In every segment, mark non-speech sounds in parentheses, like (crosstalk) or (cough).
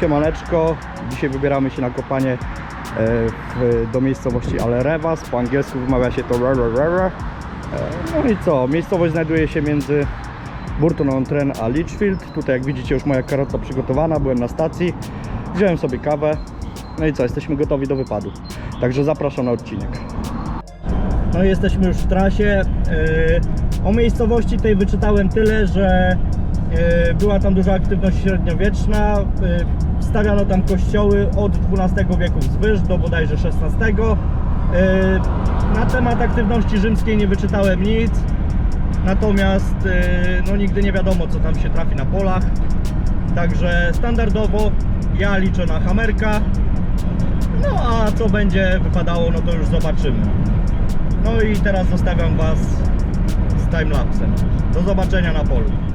siemaneczko. Dzisiaj wybieramy się na kopanie e, w, do miejscowości Alerevas. Po angielsku wymawia się to Rara. E, No i co? Miejscowość znajduje się między Burton-on-Trent a Litchfield. Tutaj jak widzicie już moja karota przygotowana, byłem na stacji. Wziąłem sobie kawę. No i co? Jesteśmy gotowi do wypadu. Także zapraszam na odcinek. No i jesteśmy już w trasie. Yy, O miejscowości tej wyczytałem tyle, że była tam duża aktywność średniowieczna. Stawiano tam kościoły od XII wieku wzwyż do bodajże XVI. Yy, Na temat aktywności rzymskiej nie wyczytałem nic. Natomiast yy, no nigdy nie wiadomo co tam się trafi na polach. Także standardowo ja liczę na hamerka. No a co będzie wypadało, no to już zobaczymy. No i teraz zostawiam Was z timelapsem. Do zobaczenia na polu.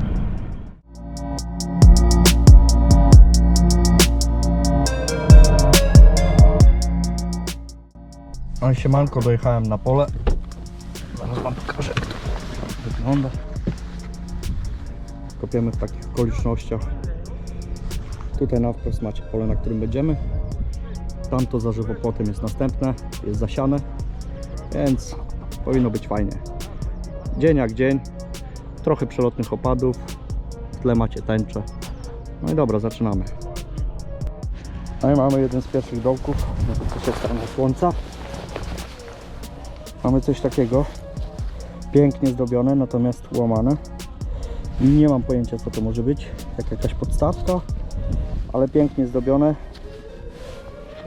No i siemanko, dojechałem na pole. Zaraz Wam pokażę jak to wygląda. Kopiemy w takich okolicznościach. Tutaj na wprost macie pole, na którym będziemy. Tamto za żywopłotem jest następne, jest zasiane więc powinno być fajnie. Dzień jak dzień, trochę przelotnych opadów, w tle macie tęczę. No i dobra, zaczynamy. No i mamy jeden z pierwszych dołków, co się stanie słońca. Mamy coś takiego, pięknie zdobione, natomiast łamane. Nie mam pojęcia co to może być, jak jakaś podstawka, ale pięknie zdobione.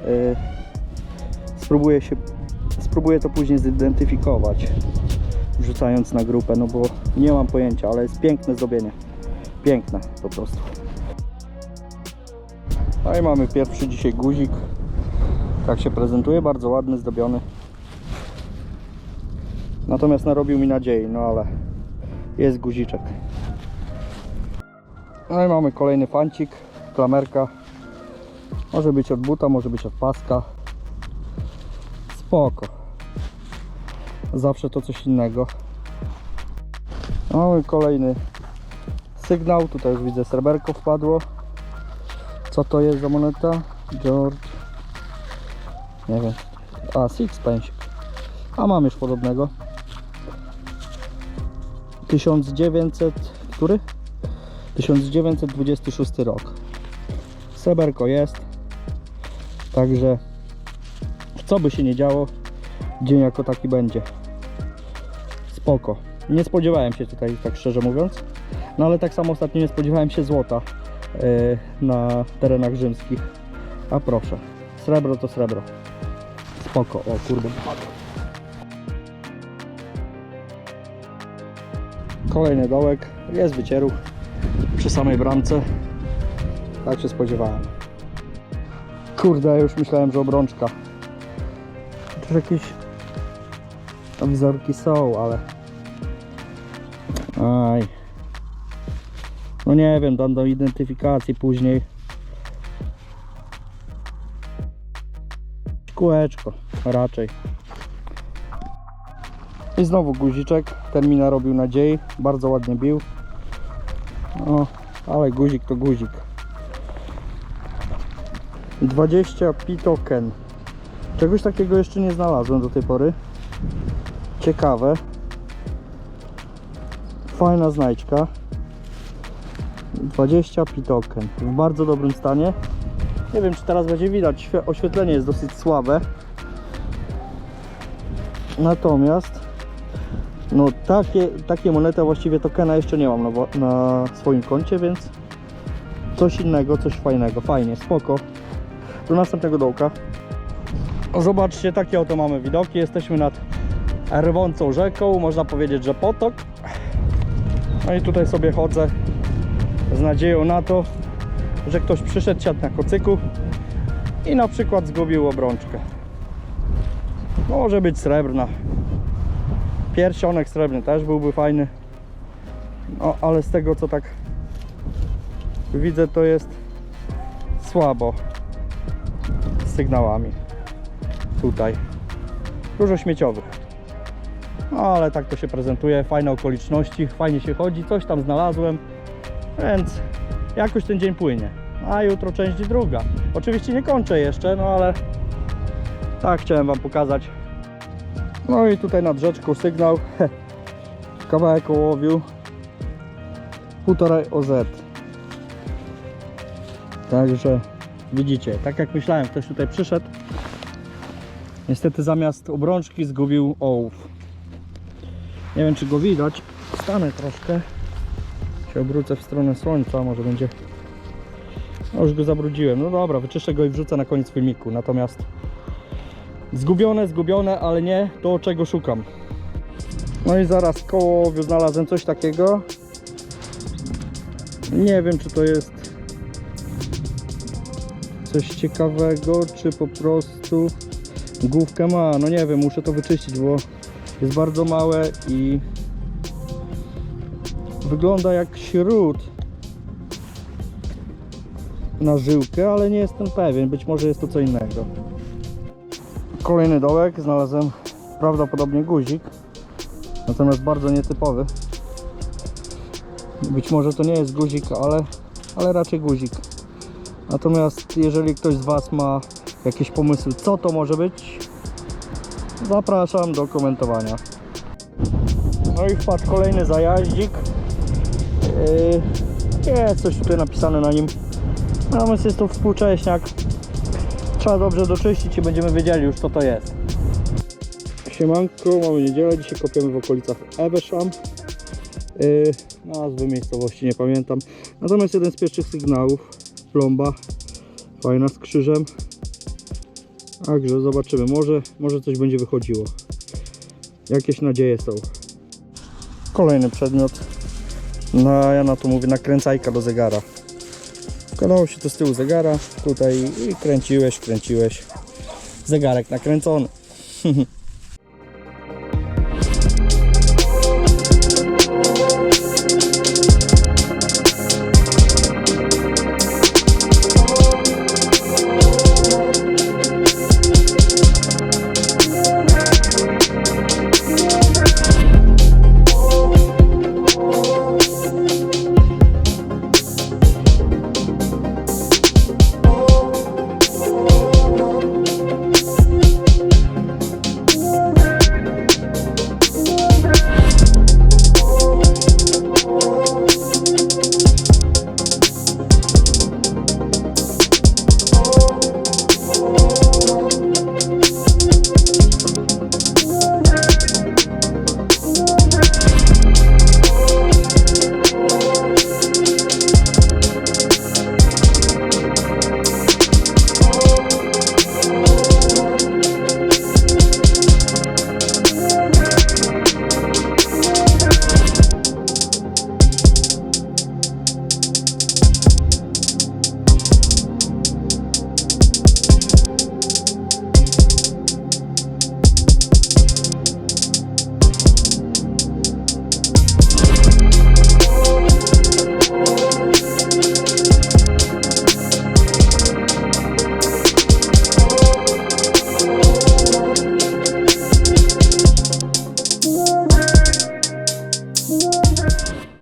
Yy, spróbuję się spróbuję to później zidentyfikować wrzucając na grupę, no bo nie mam pojęcia, ale jest piękne zdobienie piękne po prostu. No i mamy pierwszy dzisiaj guzik. Tak się prezentuje, bardzo ładny, zdobiony natomiast narobił mi nadziei, no ale jest guziczek no i mamy kolejny fancik klamerka może być od buta, może być od paska spoko. Zawsze to coś innego. Mamy kolejny sygnał. Tutaj już widzę sreberko wpadło. Co to jest za moneta? George. Nie wiem. A, sixpence. A mam już podobnego. 1900. Który? 1926 rok. Sreberko jest. Także co by się nie działo, dzień jako taki będzie. Spoko. Nie spodziewałem się tutaj, tak szczerze mówiąc. No ale tak samo ostatnio nie spodziewałem się złota yy, na terenach rzymskich. A proszę, srebro to srebro. Spoko. O kurde, Kolejny dołek. Jest wycieruch przy samej bramce. Tak się spodziewałem. Kurde, już myślałem, że obrączka. Też jakieś wzorki są, ale aj no nie wiem, dam do identyfikacji później kółeczko raczej i znowu guziczek ten mi narobił nadziei bardzo ładnie bił no, ale guzik to guzik 20 pi token Czegoś takiego jeszcze nie znalazłem do tej pory. Ciekawe. Fajna znajdźka. 20 pitoken. W bardzo dobrym stanie. Nie wiem czy teraz będzie widać. świe- Oświetlenie jest dosyć słabe. Natomiast no takie, takie monety, właściwie tokena jeszcze nie mam na, wo- na swoim koncie, więc coś innego, coś fajnego. Fajnie, spoko. Do następnego dołka. Zobaczcie, takie oto mamy widoki. Jesteśmy nad rwącą rzeką, można powiedzieć, że potok. No i tutaj sobie chodzę z nadzieją na to, że ktoś przyszedł, siadł na kocyku i na przykład zgubił obrączkę. Może być srebrna. Pierścionek srebrny też byłby fajny. No, ale z tego co tak widzę, to jest słabo z sygnałami tutaj. Dużo śmieciowych. No ale tak to się prezentuje, fajne okoliczności, fajnie się chodzi, coś tam znalazłem, więc jakoś ten dzień płynie. a jutro część druga. Oczywiście nie kończę jeszcze, no ale tak chciałem Wam pokazać. No i tutaj nad rzeczką sygnał, (laughs) kawałek ołowiu, półtorej OZ. Także widzicie, tak jak myślałem, ktoś tutaj przyszedł. Niestety zamiast obrączki zgubił ołów. Nie wiem czy go widać. Stanę troszkę. Się obrócę w stronę słońca, może będzie. No już go zabrudziłem. No dobra, wyczyszczę go i wrzucę na koniec filmiku. Natomiast zgubione, zgubione, ale nie to czego szukam. No i zaraz koło znalazłem coś takiego. Nie wiem czy to jest coś ciekawego, czy po prostu główkę ma. No nie wiem, muszę to wyczyścić, bo jest bardzo małe i wygląda jak śród na żyłkę, ale nie jestem pewien. Być może jest to co innego. Kolejny dołek, znalazłem prawdopodobnie guzik, natomiast bardzo nietypowy. Być może to nie jest guzik, ale, ale raczej guzik. Natomiast jeżeli ktoś z Was ma jakieś pomysły, co to może być, zapraszam do komentowania. No i wpadł kolejny zajaździk. Yy, jest coś tutaj napisane na nim. Natomiast jest to współcześniak. Trzeba dobrze doczyścić i będziemy wiedzieli już co to jest. Siemanko, mamy niedzielę, dzisiaj kopiemy w okolicach Evesham. Yy, nazwy miejscowości nie pamiętam. Natomiast jeden z pierwszych sygnałów, plomba, fajna z krzyżem. Także zobaczymy, może, może coś będzie wychodziło. Jakieś nadzieje są. Kolejny przedmiot. No ja na to mówię nakręcajka do zegara. Wkładało się to z tyłu zegara, tutaj i kręciłeś, kręciłeś. Zegarek nakręcony. (laughs)